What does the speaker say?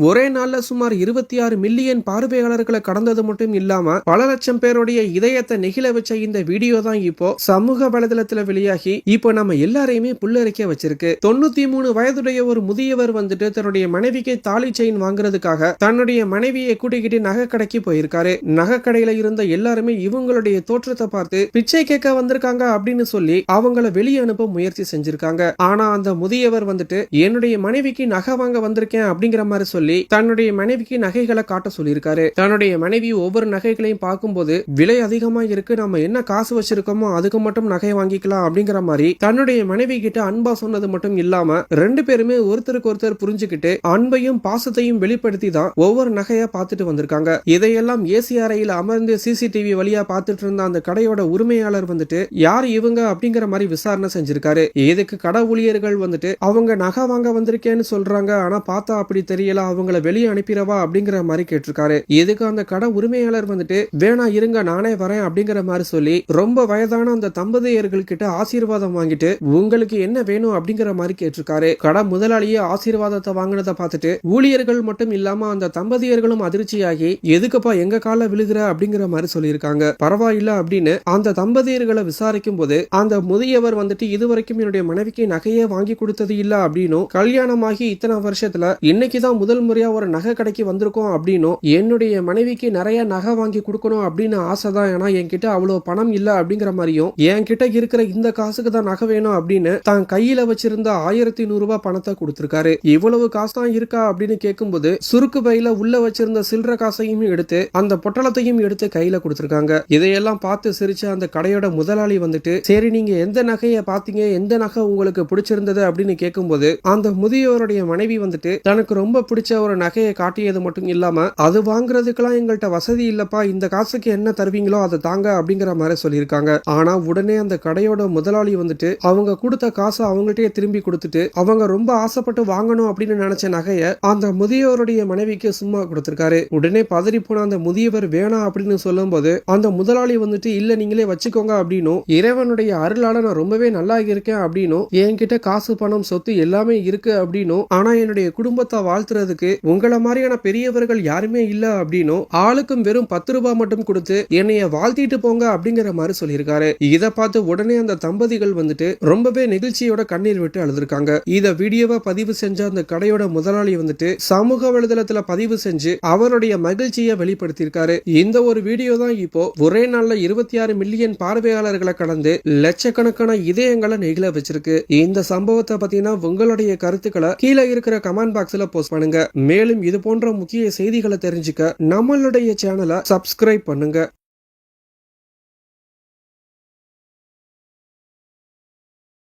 ஒரே நாள்ல சுமார் இருபத்தி ஆறு மில்லியன் பார்வையாளர்களை கடந்தது மட்டும் இல்லாம பல லட்சம் பேருடைய இதயத்தை நெகிழ வச்ச இந்த வீடியோ தான் இப்போ சமூக வலைதளத்துல வெளியாகி இப்போ நம்ம எல்லாரையுமே புல்லரிக்க வச்சிருக்கு. தொண்ணூத்தி மூணு வயதுடைய ஒரு முதியவர் வந்துட்டு தன்னுடைய மனைவிக்கு தாலி செயின் வாங்குறதுக்காக தன்னுடைய மனைவியை கூட்டிக்கிட்டு நகை கடைக்கு போயிருக்காரு. நகை கடையில இருந்த எல்லாருமே இவங்களுடைய தோற்றத்தை பார்த்து பிச்சை கேட்க வந்திருக்காங்க அப்படின்னு சொல்லி அவங்கள வெளியே அனுப்ப முயற்சி செஞ்சிருக்காங்க. ஆனா அந்த முதியவர் வந்துட்டு என்னுடைய மனைவிக்கு நகை வாங்க வந்திருக்கேன் அப்படிங்கிற மாதிரி சொல்லி தன்னுடைய மனைவிக்கு நகைகளை காட்ட சொல்லியிருக்காரு. தன்னுடைய மனைவி ஒவ்வொரு நகைகளையும் பார்க்கும்போது விலை அதிகமா இருக்கு நம்ம என்ன காசு வச்சிருக்கோமோ அதுக்கு மட்டும் நகை வாங்கிக்கலாம் அப்படிங்கிற மாதிரி தன்னுடைய மனைவி கிட்ட அன்பா சொன்னது மட்டும் இல்லாம ரெண்டு பேருமே ஒருத்தருக்கு ஒருத்தர் புரிஞ்சுக்கிட்டு அன்பையும் பாசத்தையும் வெளிப்படுத்தி தான் ஒவ்வொரு நகையா பார்த்துட்டு வந்திருக்காங்க. இதையெல்லாம் ஏசி அறையில் அமர்ந்து சிசிடிவி வழியா பார்த்துட்டு இருந்த அந்த கடையோட உரிமையாளர் வந்துட்டு யார் இவங்க? அப்படிங்கிற மாதிரி விசாரணை செஞ்சிருக்காரு. இதுக்கு கடை ஊழியர்கள் வந்துட்டு அவங்க நகை வாங்க வந்திருக்கேன்னு சொல்றாங்க ஆனா பார்த்தா அப்படி தெரியல அவங்கள வெளியே அனுப்பிடவா அப்படிங்கிற மாதிரி கேட்டிருக்காரு. இதுக்கு அந்த கடை உரிமையாளர் வந்துட்டு வேணா இருங்க நானே வரேன் அப்படிங்கிற மாதிரி சொல்லி ரொம்ப வயதான அந்த தம்பதியர்கள் கிட்ட ஆசீர்வாதம் வாங்கிட்டு உங்களுக்கு என்ன வேணும்? அப்படிங்கிற மாதிரி கேட்டிருக்காரு. கடை முதலாளியே ஆசீர்வாதத்தை வாங்கினதை பார்த்துட்டு ஊழியர்கள் மட்டும் இல்லாம அந்த தம்பதியர்களும் அதிர்ச்சியாகி எதுக்குப்பா எங்க கால விழுகிற? அப்படிங்கிற மாதிரி சொல்லியிருக்காங்க. பரவாயில்ல அப்படின்னு அந்த தம்பதியர்களை விசாரிக்கும் போது அந்த முதியவர் வந்துட்டு இதுவரைக்கும் என்னுடைய மனைவிக்கு நகையே வாங்கி கொடுத்தது இல்ல அப்படின்னும் கல்யாணமாகி இத்தனை வருஷத்துல இன்னைக்குதான் முதல் முறையா ஒரு நகை கடைக்கு வந்திருக்கோம் அப்படின்னும் என்னுடைய மனைவிக்கு நிறைய நகை வாங்கி கொடுக்கணும் அப்படின்னு ஆசை தான் ஏன்னா என்கிட்ட அவ்வளவு பணம் இல்ல அப்படிங்கிற மாதிரியும் என்கிட்ட இருக்கிற இந்த காசுக்கு தான் நகை வேணும் அப்படின்னு தான் கையில வச்சிருந்த ஆயிரத்தி நூறு ரூபாய் பணத்தை கொடுத்திருக்காரு. இவ்வளவு காசு தான் இருக்கா அப்படின்னு கேட்கும்போது சுருக்கு பையில உள்ள வச்சிருந்த சில்லற காசையும் எடுத்து அந்த பொட்டலத்தையும் எடுத்து கையில கொடுத்திருக்காங்க. இதையெல்லாம் பார்த்து சிரிச்ச அந்த கடையோட முதலாளி வந்துட்டு சரி நீங்க எந்த நகையை பாத்தீங்க எந்த நகை உங்களுக்கு பிடிச்சிருந்தது? அப்படின்னு கேட்கும்போது அந்த முதியோருடைய மனைவி வந்துட்டு தனக்கு ரொம்ப பிடிச்ச ஒரு நகையை காட்டியது மட்டும் இல்லாம அது வாங்குறதுக்கெல்லாம் எங்கள்கிட்ட வசதி இல்லப்பா. இந்த காசுக்கு என்ன தருவீங்களோ அதை தாங்க அப்படிங்கிற மாதிரி சொல்லியிருக்காங்க. ஆனா உடனே அந்த கடையோட முதலாளி வந்துட்டு அவங்க கொடுத்த காசை அவங்கள்ட்டே திரும்பி கொடுத்துட்டு அவங்க ரொம்ப ஆசைப்பட்டு வாங்கணும் அப்படின்னு நினைச்ச நகையை அந்த முதியோருடைய மனைவிக்கு சும்மா கொடுத்திருக்காரு. உடனே பதறி போன அந்த முதியவர் வேணாம் அப்படின்னு சொல்லும்போது அந்த முதலாளி வந்துட்டு இல்ல நீங்களே வச்சுக்கோங்க அப்படின்னும் இறைவனுடைய அருளால நான் ரொம்பவே நல்லா இருக்கேன் அப்படின்னும் என்கிட்ட காசு பணம் சொத்து எல்லாமே இருக்கு அப்படின்னும் ஆனா என்னுடைய குடும்பத்தை வாழ்த்துறதுக்கு உங்களை மாதிரியான பெரியவர்கள் யாருமே இல்ல அப்படின்னும் ஆளுக்கும் வெறும் பத்து ரூபாய் மட்டும் கொடுத்து என்னைய வாழ்த்திட்டு போங்க அப்படிங்கிற மாதிரி சொல்லியிருக்காரு. இதை பார்த்து உடனே அந்த தம்பதிகள் வந்துட்டு ரொம்பவே நெகிழ்ச்சியோட கண்ணீர் விட்டு அழுதுருக்காங்க. இத வீடியோவை பதிவு செஞ்ச அந்த கடையோட முதலாளி வந்துட்டு சமூக வலைதளத்துல பதிவு செஞ்சு அவருடைய மகிழ்ச்சியை வெளிப்படுத்தியிருக்காரு. இந்த ஒரு வீடியோ தான் இப்போ ஒரே நாள்ல இருபத்தி ஆறு மில்லியன் பார்வையாளர்களை கடந்து லட்சக்கணக்கான இதயங்களை நெகிழ வச்சிருக்கு. இந்த சம்பவத்தை பத்தினா உங்களுடைய கருத்துக்களை கீழே இருக்கிற கமெண்ட் பாக்ஸ்ல போஸ்ட் பண்ணுங்க. மேலும் இது போன்ற முக்கிய செய்திகளை தெரிஞ்சுக்க நம்மளுடைய சேனலை சப்ஸ்கிரைப் பண்ணுங்க.